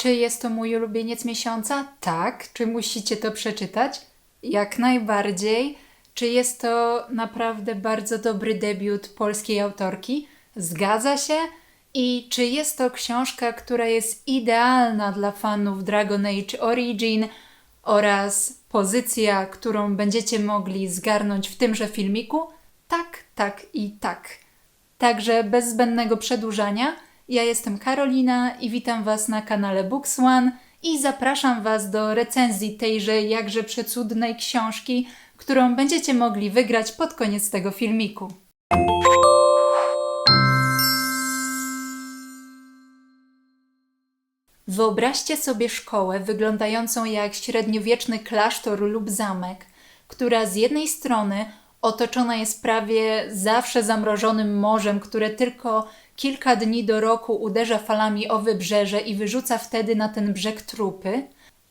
Czy jest to mój ulubieniec miesiąca? Tak. Czy musicie to przeczytać? Jak najbardziej. Czy jest to naprawdę bardzo dobry debiut polskiej autorki? Zgadza się. I czy jest to książka, która jest idealna dla fanów Dragon Age Origin oraz pozycja, którą będziecie mogli zgarnąć w tymże filmiku? Tak, tak i tak. Także bez zbędnego przedłużania, ja jestem Karolina i witam Was na kanale Books One i zapraszam Was do recenzji tejże jakże przecudnej książki, którą będziecie mogli wygrać pod koniec tego filmiku. Wyobraźcie sobie szkołę wyglądającą jak średniowieczny klasztor lub zamek, która z jednej strony otoczona jest prawie zawsze zamrożonym morzem, które tylko kilka dni do roku uderza falami o wybrzeże i wyrzuca wtedy na ten brzeg trupy,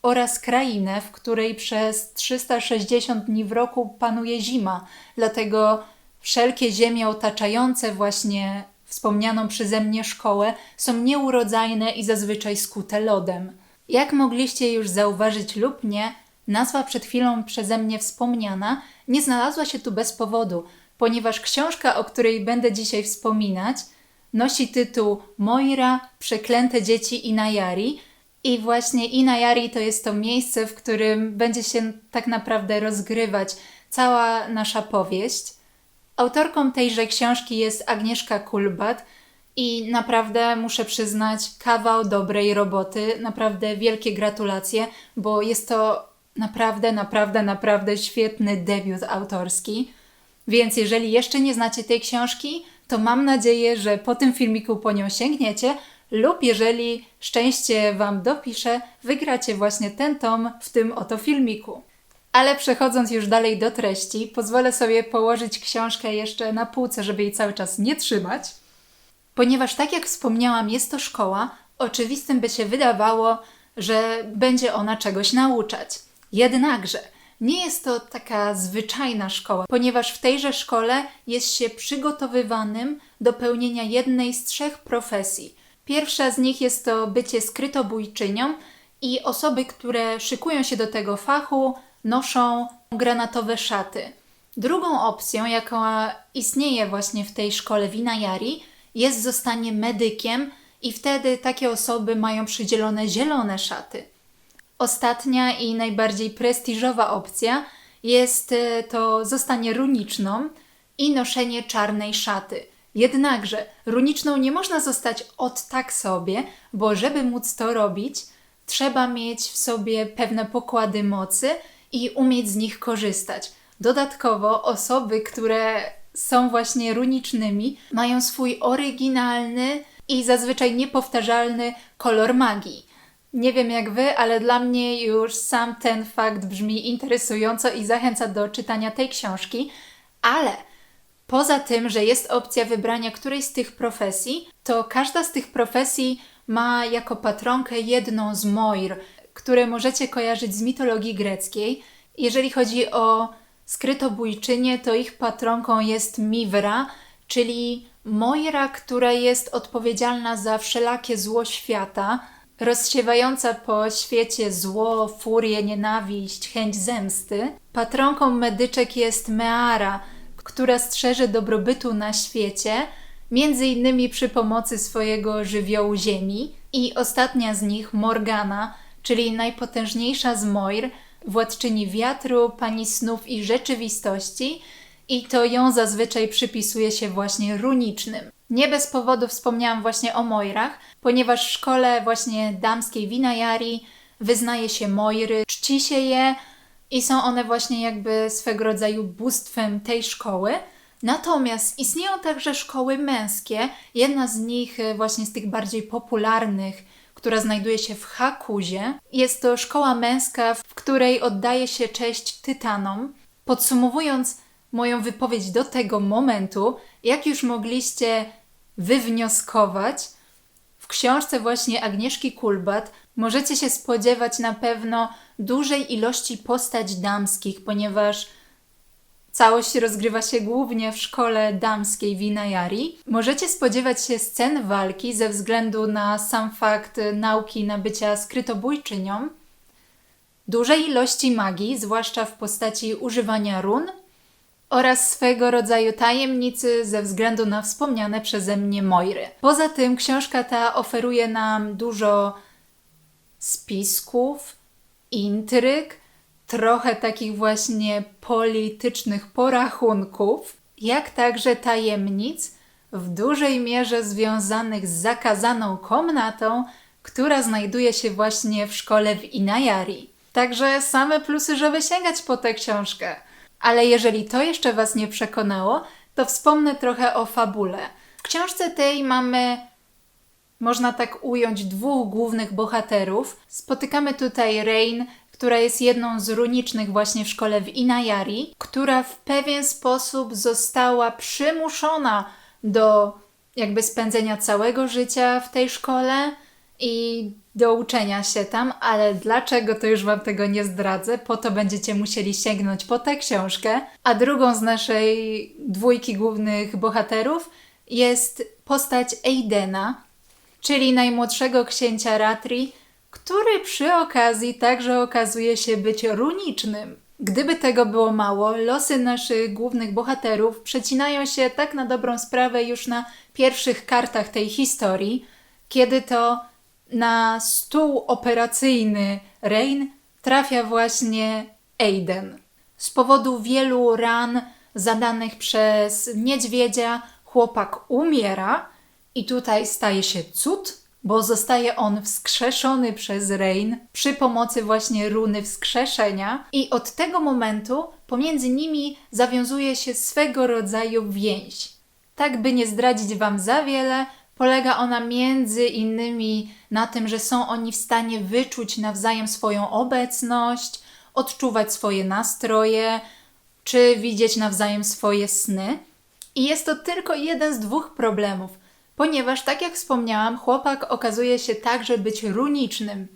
oraz krainę, w której przez 360 dni w roku panuje zima, dlatego wszelkie ziemie otaczające właśnie wspomnianą przeze mnie szkołę są nieurodzajne i zazwyczaj skute lodem. Jak mogliście już zauważyć lub nie, nazwa przed chwilą przeze mnie wspomniana nie znalazła się tu bez powodu, ponieważ książka, o której będę dzisiaj wspominać, nosi tytuł Moira, Przeklęte dzieci Inayari i właśnie Inayari to jest to miejsce, w którym będzie się tak naprawdę rozgrywać cała nasza powieść. Autorką tejże książki jest Agnieszka Kulbat i naprawdę muszę przyznać kawał dobrej roboty, naprawdę wielkie gratulacje, bo jest to naprawdę, naprawdę, naprawdę świetny debiut autorski. Więc jeżeli jeszcze nie znacie tej książki, to mam nadzieję, że po tym filmiku po nią sięgniecie lub jeżeli szczęście Wam dopisze, wygracie właśnie ten tom w tym oto filmiku. Ale przechodząc już dalej do treści, pozwolę sobie położyć książkę jeszcze na półce, żeby jej cały czas nie trzymać. Ponieważ, tak jak wspomniałam, jest to szkoła, oczywistym by się wydawało, że będzie ona czegoś nauczać. Jednakże nie jest to taka zwyczajna szkoła, ponieważ w tejże szkole jest się przygotowywanym do pełnienia jednej z trzech profesji. Pierwsza z nich jest to bycie skrytobójczynią i osoby, które szykują się do tego fachu, noszą granatowe szaty. Drugą opcją, jaka istnieje właśnie w tej szkole Winajari, jest zostanie medykiem i wtedy takie osoby mają przydzielone zielone szaty. Ostatnia i najbardziej prestiżowa opcja jest e, to zostanie runiczną i noszenie czarnej szaty. Jednakże runiczną nie można zostać od tak sobie, bo żeby móc to robić, trzeba mieć w sobie pewne pokłady mocy i umieć z nich korzystać. Dodatkowo osoby, które są właśnie runicznymi, mają swój oryginalny i zazwyczaj niepowtarzalny kolor magii. Nie wiem jak wy, ale dla mnie już sam ten fakt brzmi interesująco i zachęca do czytania tej książki, ale poza tym, że jest opcja wybrania którejś z tych profesji, to każda z tych profesji ma jako patronkę jedną z Moir, które możecie kojarzyć z mitologii greckiej. Jeżeli chodzi o skrytobójczynie, to ich patronką jest Mivra, czyli Moira, która jest odpowiedzialna za wszelakie zło świata, rozsiewająca po świecie zło, furię, nienawiść, chęć zemsty. Patronką medyczek jest Meara, która strzeże dobrobytu na świecie, między innymi przy pomocy swojego żywiołu ziemi. I ostatnia z nich, Morgana, czyli najpotężniejsza z Moir, władczyni wiatru, pani snów i rzeczywistości, i to ją zazwyczaj przypisuje się właśnie runicznym. Nie bez powodu wspomniałam właśnie o Moirach, ponieważ w szkole właśnie damskiej Winajari wyznaje się Moiry, czci się je i są one właśnie jakby swego rodzaju bóstwem tej szkoły. Natomiast istnieją także szkoły męskie. Jedna z nich, e, właśnie z tych bardziej popularnych, która znajduje się w Hakuzie, jest to szkoła męska, w której oddaje się cześć tytanom. Podsumowując moją wypowiedź do tego momentu, jak już mogliście wywnioskować, w książce właśnie Agnieszki Kulbat możecie się spodziewać na pewno dużej ilości postać damskich, ponieważ Całość rozgrywa się głównie w szkole damskiej w. Możecie spodziewać się scen walki ze względu na sam fakt nauki nabycia skrytobójczynią, dużej ilości magii, zwłaszcza w postaci używania run oraz swego rodzaju tajemnicy ze względu na wspomniane przeze mnie Moiry. Poza tym książka ta oferuje nam dużo spisków, intryg, trochę takich właśnie politycznych porachunków, jak także tajemnic, w dużej mierze związanych z zakazaną komnatą, która znajduje się właśnie w szkole w Inayari. Także same plusy, żeby sięgać po tę książkę. Ale jeżeli to jeszcze Was nie przekonało, to wspomnę trochę o fabule. W książce tej mamy, można tak ująć, dwóch głównych bohaterów. Spotykamy tutaj Rain, która jest jedną z runicznych właśnie w szkole w Inayari, która w pewien sposób została przymuszona do jakby spędzenia całego życia w tej szkole i do uczenia się tam, ale dlaczego to już Wam tego nie zdradzę, po to będziecie musieli sięgnąć po tę książkę. A drugą z naszej dwójki głównych bohaterów jest postać Aidena, czyli najmłodszego księcia Ratri, który przy okazji także okazuje się być runicznym. Gdyby tego było mało, losy naszych głównych bohaterów przecinają się tak na dobrą sprawę już na pierwszych kartach tej historii, kiedy to na stół operacyjny Rain trafia właśnie Aiden. Z powodu wielu ran zadanych przez niedźwiedzia chłopak umiera i tutaj staje się cud, bo zostaje on wskrzeszony przez Rain przy pomocy właśnie runy wskrzeszenia i od tego momentu pomiędzy nimi zawiązuje się swego rodzaju więź. Tak by nie zdradzić wam za wiele, polega ona między innymi na tym, że są oni w stanie wyczuć nawzajem swoją obecność, odczuwać swoje nastroje, czy widzieć nawzajem swoje sny. I jest to tylko jeden z dwóch problemów – ponieważ, tak jak wspomniałam, chłopak okazuje się także być runicznym,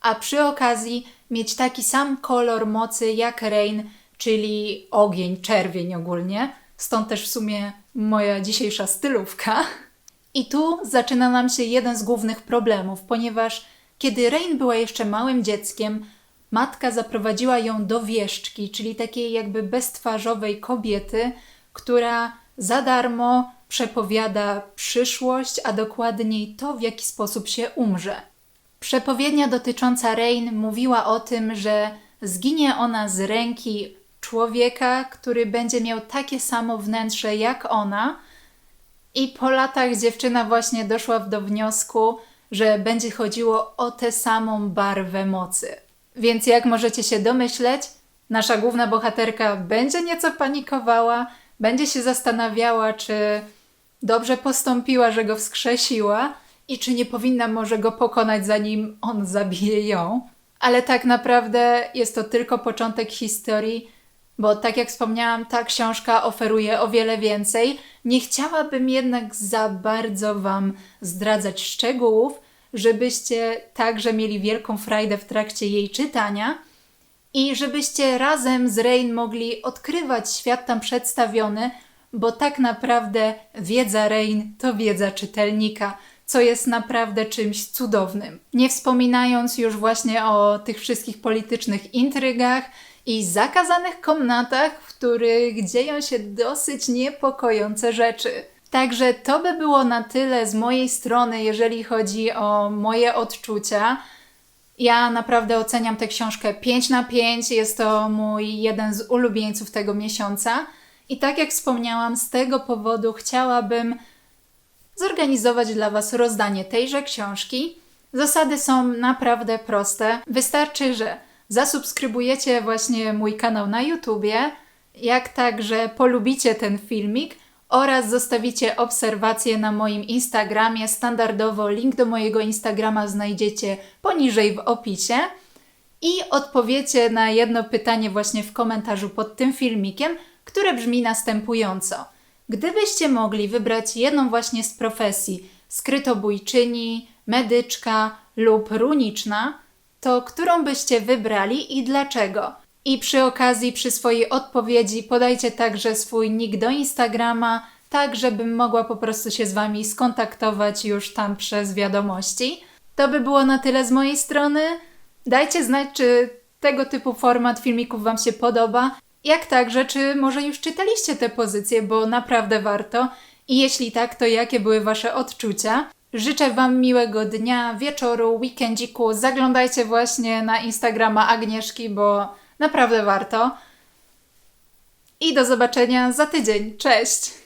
a przy okazji mieć taki sam kolor mocy jak Rain, czyli ogień, czerwień ogólnie. Stąd też w sumie moja dzisiejsza stylówka. I tu zaczyna nam się jeden z głównych problemów, ponieważ kiedy Rain była jeszcze małym dzieckiem, matka zaprowadziła ją do wieszczki, czyli takiej jakby beztwarzowej kobiety, która za darmo przepowiada przyszłość, a dokładniej to, w jaki sposób się umrze. Przepowiednia dotycząca Rain mówiła o tym, że zginie ona z ręki człowieka, który będzie miał takie samo wnętrze jak ona, i po latach dziewczyna właśnie doszła do wniosku, że będzie chodziło o tę samą barwę mocy. Więc jak możecie się domyśleć, nasza główna bohaterka będzie nieco panikowała, będzie się zastanawiała, czy dobrze postąpiła, że go wskrzesiła i czy nie powinna może go pokonać, zanim on zabije ją. Ale tak naprawdę jest to tylko początek historii, bo tak jak wspomniałam, ta książka oferuje o wiele więcej. Nie chciałabym jednak za bardzo Wam zdradzać szczegółów, żebyście także mieli wielką frajdę w trakcie jej czytania i żebyście razem z Rain mogli odkrywać świat tam przedstawiony, bo tak naprawdę wiedza Rain to wiedza czytelnika, co jest naprawdę czymś cudownym. Nie wspominając już właśnie o tych wszystkich politycznych intrygach i zakazanych komnatach, w których dzieją się dosyć niepokojące rzeczy. Także to by było na tyle z mojej strony, jeżeli chodzi o moje odczucia. Ja naprawdę oceniam tę książkę 5 na 5. Jest to mój jeden z ulubieńców tego miesiąca. I tak jak wspomniałam, z tego powodu chciałabym zorganizować dla Was rozdanie tejże książki. Zasady są naprawdę proste. Wystarczy, że zasubskrybujecie właśnie mój kanał na YouTubie, jak także polubicie ten filmik oraz zostawicie obserwacje na moim Instagramie. Standardowo link do mojego Instagrama znajdziecie poniżej w opisie. I odpowiecie na jedno pytanie właśnie w komentarzu pod tym filmikiem, które brzmi następująco. Gdybyście mogli wybrać jedną właśnie z profesji skrytobójczyni, medyczka lub runiczna, to którą byście wybrali i dlaczego? I przy okazji, przy swojej odpowiedzi podajcie także swój nick do Instagrama, tak żebym mogła po prostu się z Wami skontaktować już tam przez wiadomości. To by było na tyle z mojej strony. Dajcie znać, czy tego typu format filmików Wam się podoba. Jak także, czy może już czytaliście te pozycje, bo naprawdę warto. I jeśli tak, to jakie były Wasze odczucia? Życzę Wam miłego dnia, wieczoru, weekendziku. Zaglądajcie właśnie na Instagrama Agnieszki, bo naprawdę warto. I do zobaczenia za tydzień. Cześć!